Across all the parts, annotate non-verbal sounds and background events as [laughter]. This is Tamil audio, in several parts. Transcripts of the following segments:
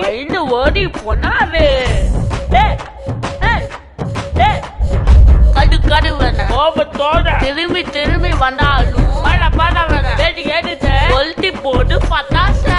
ஓடி போனாரு. கடு கடுவன கோபத்தோட. திரும்பி திரும்பி வந்தாலும். பட வர வேடி. எடுத்து கொல்ட்டி போட்டு பத்தாச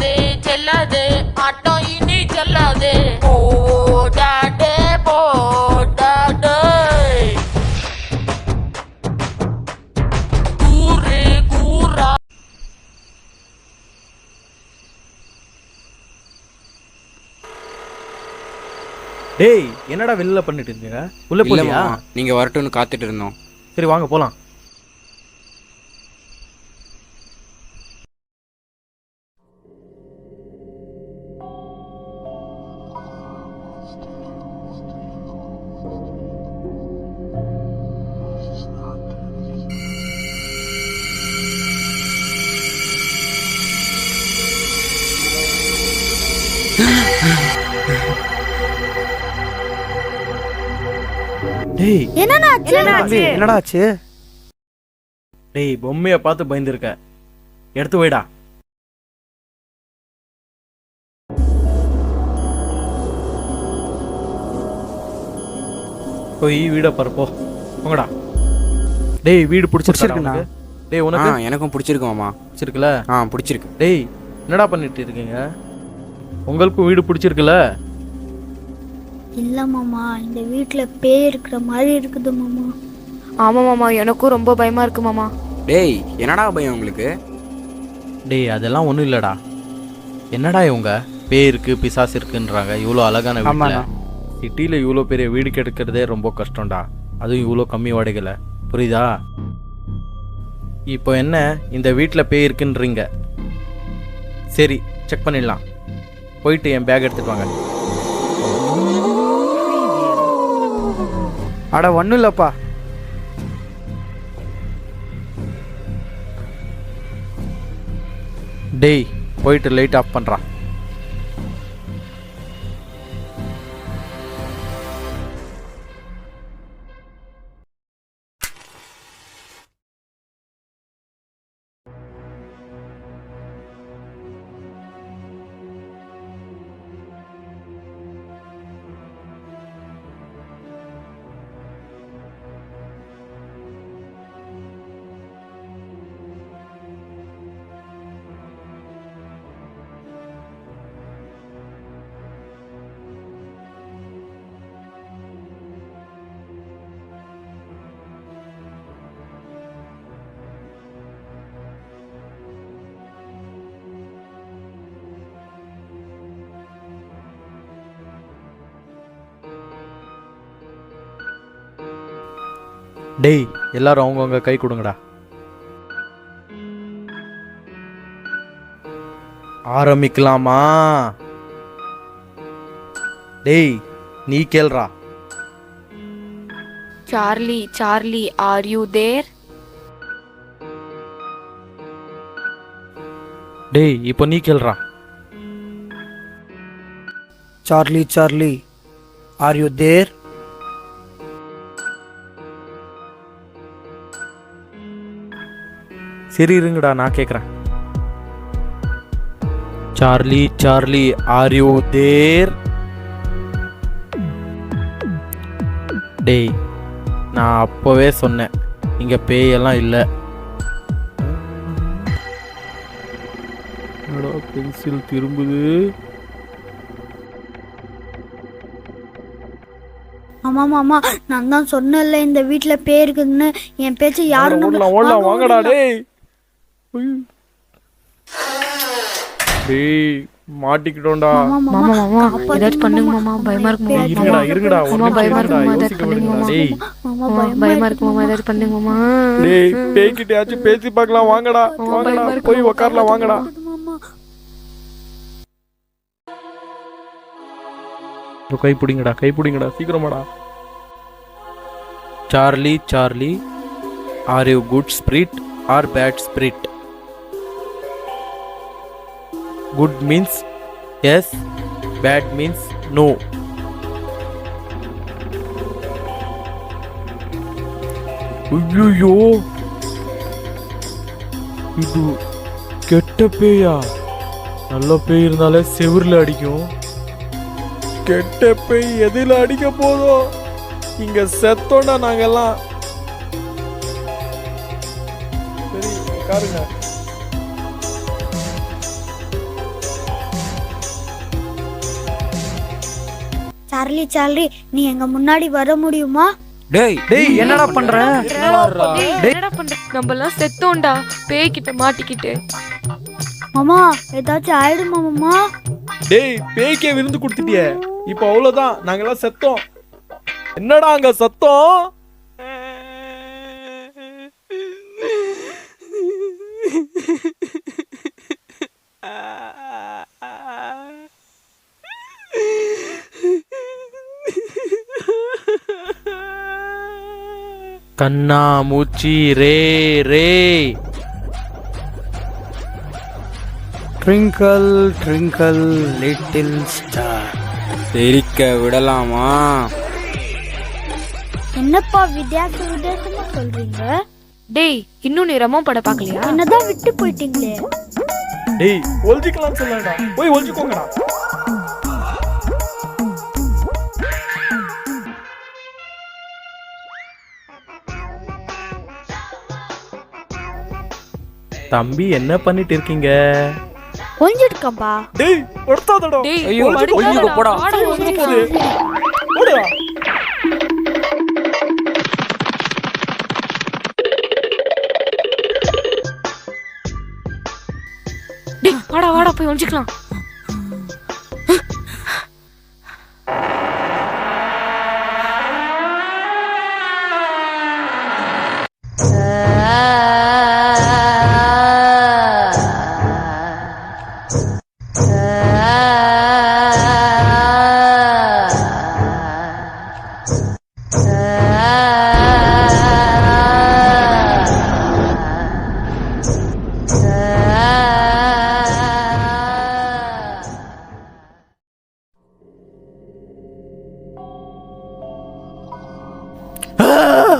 செல்லாதே செல்லாதே. ஆட்டம் இனி செல்லாதே. போடாடே போடாடே கூறு கூறா. டேய் என்னடா வெளில பண்ணிட்டு இருக்கீங்க? உள்ள இல்ல போலியா மாமா, நீங்க வரட்டும்னு காத்துட்டு இருந்தோம். சரி வாங்க போலாம். டேய். தம்பி என்னடா ஆச்சு டேய் பொம்மைய பார்த்து பயந்துருக்க. எடுத்து வைடா. போய் வீட பாரு போ. போங்கடா. டேய் வீடு பிடிச்சிருக்குண்ணா. டேய் ஆ உனக்கு எனக்கும் பிடிச்சிருக்கு மாமா. பிடிச்சிருக்குல? ஆ பிடிச்சிருக்கு. டேய் என்னடா பண்ணிட்டு இருக்கீங்க? உங்களுக்கும் வீடு பிடிச்சிருக்குல்ல இல்ல மாமா இந்த வீட்ல பேய் இருக்கிற மாதிரி இருக்குது மாமா. ஆமா மாமா எனக்கும் ரொம்ப பயமா இருக்கு மாமா. டேய் என்னடா பயம் உங்களுக்கு? டேய் அதெல்லாம் ஒன்றும் இல்லடா. என்னடா இவங்க? பேய் இருக்கு பிசாசு இருக்குன்றாங்க இவ்வளோ அழகான வீட்டில். சிட்டியில் இவ்வளோ பெரிய வீடு கெடுக்கிறதே ரொம்ப கஷ்டம்டா. அதுவும் இவ்வளோ கம்மி வாடகையில். புரியுதா? இப்போ என்ன? இந்த வீட்டில் பேய் இருக்குன்றீங்க. சரி செக் பண்ணிடலாம். போயிட்டு என் பேக் எடுத்துட்டு வாங்க. அட ஒன்றும் இல்லைப்பா. டேய் போயிட்டு லைட் ஆஃப் பண்ணுறான் டேய் எல்லாரும் அவங்கவுங்க கை கொடுங்கடா. ஆரம்பிக்கலாமா? டேய் நீ கேள்றா. Charlie Charlie are you there டேய் இப்போ நீ கேள்றா. Charlie Charlie are you there சரி இருங்கடா நான் கேட்குறேன் Charlie Charlie are you there டேய் நான் அப்போவே சொன்னேன் இங்கே பேயெல்லாம் இல்லை. பென்சில் திரும்புது? மாமா மாமா நான் தான் சொன்னேன்ல இந்த வீட்ல பேய் இருக்குதுன்னு. என் பேச்சு யாரும் வாங்கடா. டேய். டேய் மாட்டிக்கிட்டோம்டா. மாமா மாமா மாமா மாமா காப்பாத்துங்க ஏதாச்சும் பண்ணுங்க மாமா. மாமா பயமா இருக்கு பேய் மாமா. இருங்கடா இருங்கடா ஒரு மாமா நிமிஷம் பயமா இருங்கடா இருக்கு மாமா யோசிக்க ஏதாச்சும் பண்ணுங்க விடுங்கடா மாமா டேய் மாமா மாமா, பயமா பயமா இருக்கு மாமா ஏதாச்சும் பண்ணுங்க மாமா. டேய் பேய்கிட்டயாச்சும் பேசி பார்க்கலாம் வாங்கடா போய் மாமா, உக்காரலாம் வாங்கடா. கை பிடிங்கடா கை பிடிங்கடா சீக்கிரமாடா. Charlie Charlie are you good spirit or bad spirit? Good means yes bad means no ஐயோ இது கெட்ட பேயா? நல்ல பேய் இருந்தாலே செவுரில் அடிக்கும். கெட்ட பேய் எதில் அடிக்க போதும் இங்க செத்தோண்டா நாங்கெல்லாம். சரி உட்காருங்க சார்லி சார்லி நீ எங்க முன்னாடி வர முடியுமா? டேய் டேய் என்னடா பண்ற? டேய், என்னடா பண்ற? நம்ம எல்லாம் செத்தோம்டா. பேய் கிட்ட மாட்டிக்கிட்டு. மாமா ஏதாச்சும் ஆயிடுமா மாமா? டேய் பேய்க்கே விருந்து கொடுத்துட்டியே. இப்போ அவ்வளோதான் நாங்கெல்லாம் செத்தோம். என்னடா அங்க சத்தம்? [laughs] கண்ணா மூச்சி ரே ரே. ட்ரிங்கிள் ட்ரிங்கிள் லிட்டில் ஸ்டார் தெரிக்க விடலாமா? என்னப்பா வித்தியாச வித்தியாசமா சொல்றீங்க? டேய் இன்னும் நீ ரமோ படம் பார்க்கலையா? என்னதான் விட்டு போயிட்டீங்களே? டேய் ஒழிஞ்சிக்கலாம் சொல்லடா போய் ஒழிஞ்சுக்கோங்கடா தம்பி என்ன பண்ணிட்டு இருக்கீங்க கொஞ்சிருக்கப்பா டேய் ஒடுத்தாதடா டேய் ஐயோ. ஒழிஞ்சுக்கோ, போடா. வாடா, ஒழிஞ்சுக்கோ. போடுடா டேய் வாடா வாடா போய் ஒழிஞ்சுக்கலாம்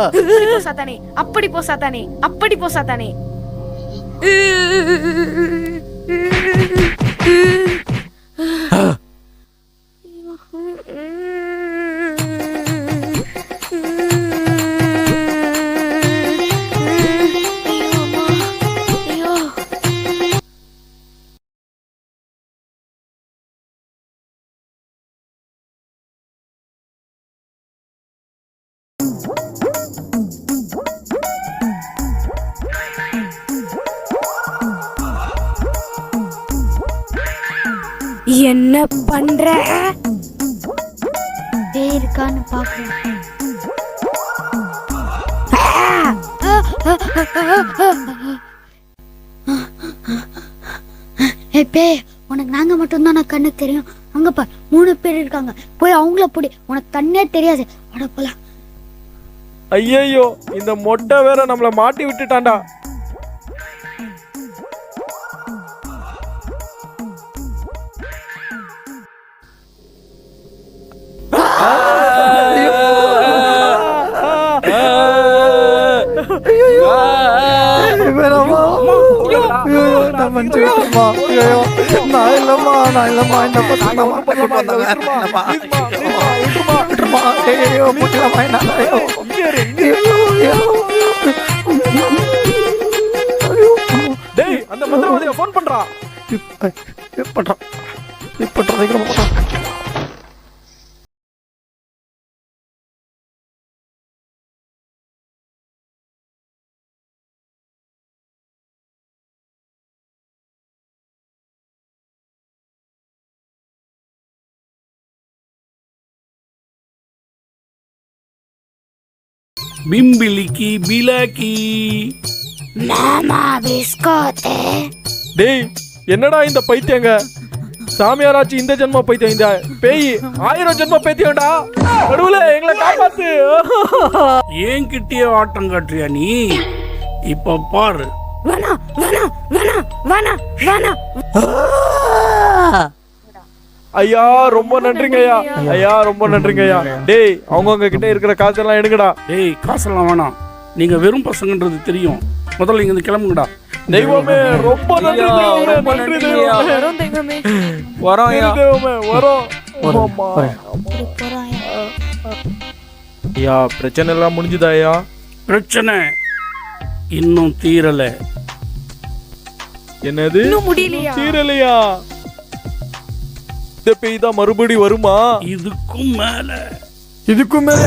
அப்படி போ சாத்தானே அப்படி போ சாத்தானே அப்படி போ சாத்தானே என்ன பண்ற? பேய் இருக்கான்னு பாக்குறேன். ஏ பேய் உனக்கு நாங்க மட்டும்தான் நான் கண்ணு தெரியும்? அங்க பார் மூணு பேர் இருக்காங்க. போய் அவங்கள பிடி. உனக்கு கண்ணே தெரியாது. அட போலாம். ஐயையோ இந்த மொட்டை வேற நம்மள மாட்டி விட்டுட்டான்டா. மஞ்சு விட்டுருமா ஐயோ நான் இல்லம்மா நான் இல்லம்மா ஐயோ என்ன ஐயோ ஐயோ ஐயோ டேய் அந்த மந்திரவாதிய ஃபோன் பண்றா. பண்றான் பண்றான் சீக்கிரமா பண்றான் பிம்பிலிக்கி பிலாக்கி. மாமா பிஸ்கோத்தே டேய் என்னடா இந்த பைத்தியங்க? சாமியாராச்சு இந்த ஜென்ம பைத்தியம் இந்த பேய் ஆயிரம் ஜென்ம பைத்தியம்டா நடுவுல எங்களை காப்பாத்து. ஏன் கிட்டே ஆட்டம் காட்டுறியா நீ? இப்ப பாரு. வேணா வேணா வேணா வேணா வேணா ஐயா ரொம்ப நன்றிங்க ஐயா. ஐயா ரொம்ப நன்றிங்க ஐயா டேய் அவங்கவுங்க கிட்ட இருக்கிற காசெல்லாம் எடுங்கடா. டேய் காசெல்லாம் வேணாம். நீங்க வெறும் பசங்கன்றது தெரியும். முதல்ல இங்க இருந்து கிளம்புங்கடா. தெய்வமே ரொம்ப நன்றி ரொம்ப நன்றி தெய்வமே. வரும் தெய்வமே. வரோம் ஐயா பிரச்சனை எல்லாம் முடிஞ்சுதா ஐயா? பிரச்சனை இன்னும் தீரல. என்னது? இன்னும் முடியலையா? தீரலையா? இந்த பேய் தான் மறுபடி வருமா? இதுக்கும் மேல. இதுக்கும் மேல?